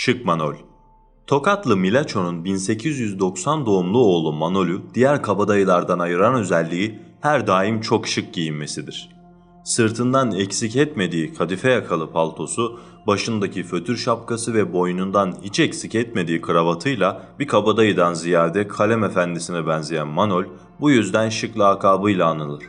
Şık Manol Tokatlı Milaço'nun 1890 doğumlu oğlu Manol'ü diğer kabadayılardan ayıran özelliği her daim çok şık giyinmesidir. Sırtından eksik etmediği kadife yakalı paltosu, başındaki fötür şapkası ve boynundan hiç eksik etmediği kravatıyla bir kabadayıdan ziyade kalem efendisine benzeyen Manol bu yüzden şık lakabıyla anılır.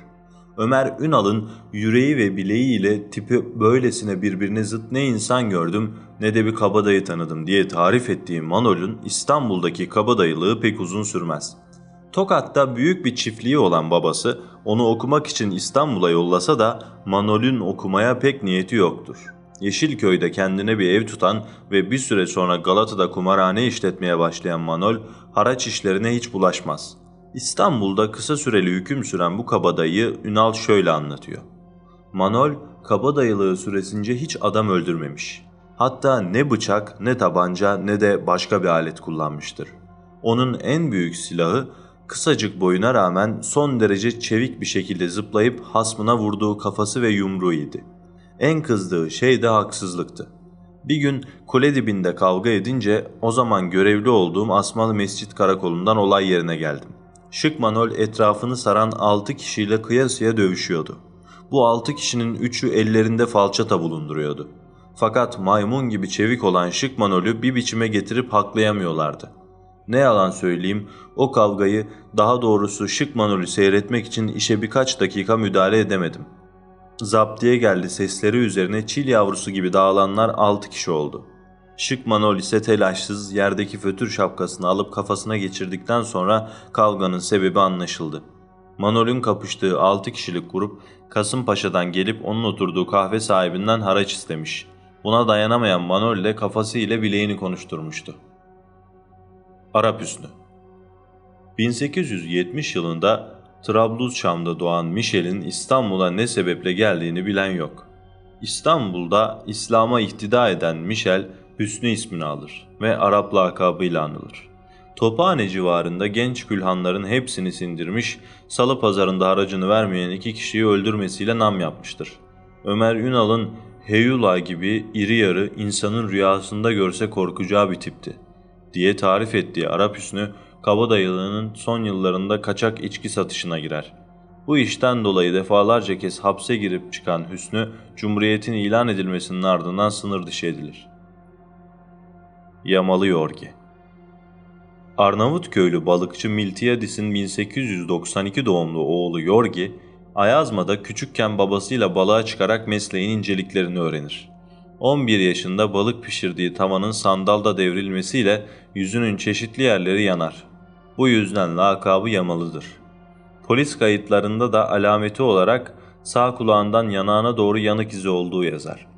Ömer Ünal'ın yüreği ve bileği ile tipi böylesine birbirine zıt ne insan gördüm ne de bir kabadayı tanıdım diye tarif ettiği Manol'un İstanbul'daki kabadayılığı pek uzun sürmez. Tokat'ta büyük bir çiftliği olan babası onu okumak için İstanbul'a yollasa da Manol'ün okumaya pek niyeti yoktur. Yeşilköy'de kendine bir ev tutan ve bir süre sonra Galata'da kumarhane işletmeye başlayan Manol haraç işlerine hiç bulaşmaz. İstanbul'da kısa süreli hüküm süren bu kabadayı Ünal şöyle anlatıyor. Manol kabadayılığı süresince hiç adam öldürmemiş. Hatta ne bıçak ne tabanca ne de başka bir alet kullanmıştır. Onun en büyük silahı kısacık boyuna rağmen son derece çevik bir şekilde zıplayıp hasmına vurduğu kafası ve yumruğu idi. En kızdığı şey de haksızlıktı. Bir gün kule dibinde kavga edince o zaman görevli olduğum Asmalı Mescit Karakolu'ndan olay yerine geldim. Şık Manol etrafını saran 6 kişiyle kıyasıya dövüşüyordu. Bu 6 kişinin 3'ü ellerinde falçata bulunduruyordu. Fakat maymun gibi çevik olan Şık Manol'ü bir biçime getirip haklayamıyorlardı. Ne yalan söyleyeyim o kavgayı daha doğrusu Şık Manol'ü seyretmek için işe birkaç dakika müdahale edemedim. Zaptiye geldi sesleri üzerine çil yavrusu gibi dağılanlar 6 kişi oldu. Şık Manol ise telaşsız yerdeki fötür şapkasını alıp kafasına geçirdikten sonra kavganın sebebi anlaşıldı. Manol'ün kapıştığı 6 kişilik grup Kasımpaşa'dan gelip onun oturduğu kahve sahibinden haraç istemiş. Buna dayanamayan Manol ile kafası ile bileğini konuşturmuştu. Arap Hüsnü 1870 yılında Trablusşam'da doğan Michel'in İstanbul'a ne sebeple geldiğini bilen yok. İstanbul'da İslam'a ihtida eden Michel, Hüsnü ismini alır ve Arap lakabıyla anılır. Tophane civarında genç külhanların hepsini sindirmiş, salı pazarında haracını vermeyen iki kişiyi öldürmesiyle nam yapmıştır. Ömer Ünal'ın Heyula gibi iri yarı insanın rüyasında görse korkacağı bir tipti diye tarif ettiği Arap Hüsnü, kabadayılığının son yıllarında kaçak içki satışına girer. Bu işten dolayı defalarca kez hapse girip çıkan Hüsnü, Cumhuriyet'in ilan edilmesinin ardından sınır dışı edilir. Yamalı Yorgi Arnavutköylü balıkçı Miltiadis'in 1892 doğumlu oğlu Yorgi, Ayazma'da küçükken babasıyla balığa çıkarak mesleğin inceliklerini öğrenir. 11 yaşında balık pişirdiği tavanın sandalda devrilmesiyle yüzünün çeşitli yerleri yanar. Bu yüzden lakabı Yamalıdır. Polis kayıtlarında da alameti olarak sağ kulağından yanağına doğru yanık izi olduğu yazar.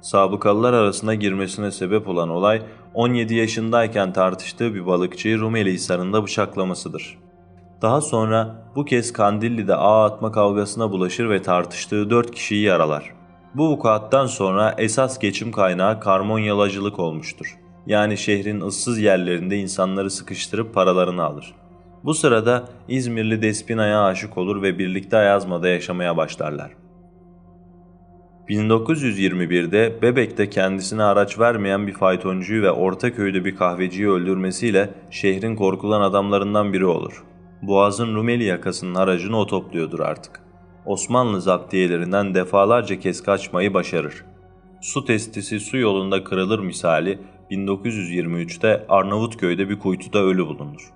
Sabıkalılar arasına girmesine sebep olan olay 17 yaşındayken tartıştığı bir balıkçıyı Rumeli Hisarı'nda bıçaklamasıdır. Daha sonra bu kez Kandilli'de ağ atma kavgasına bulaşır ve tartıştığı 4 kişiyi yaralar. Bu vukuattan sonra esas geçim kaynağı karmonyalacılık olmuştur. Yani şehrin ıssız yerlerinde insanları sıkıştırıp paralarını alır. Bu sırada İzmirli Despina'ya aşık olur ve birlikte Ayazma'da yaşamaya başlarlar. 1921'de Bebek'te kendisine araç vermeyen bir faytoncuyu ve Ortaköy'de bir kahveciyi öldürmesiyle şehrin korkulan adamlarından biri olur. Boğaz'ın Rumeli yakasının aracını o topluyordur artık. Osmanlı zaptiyelerinden defalarca kez kaçmayı başarır. Su testisi su yolunda kırılır misali 1923'te Arnavutköy'de bir kuytuda ölü bulunur.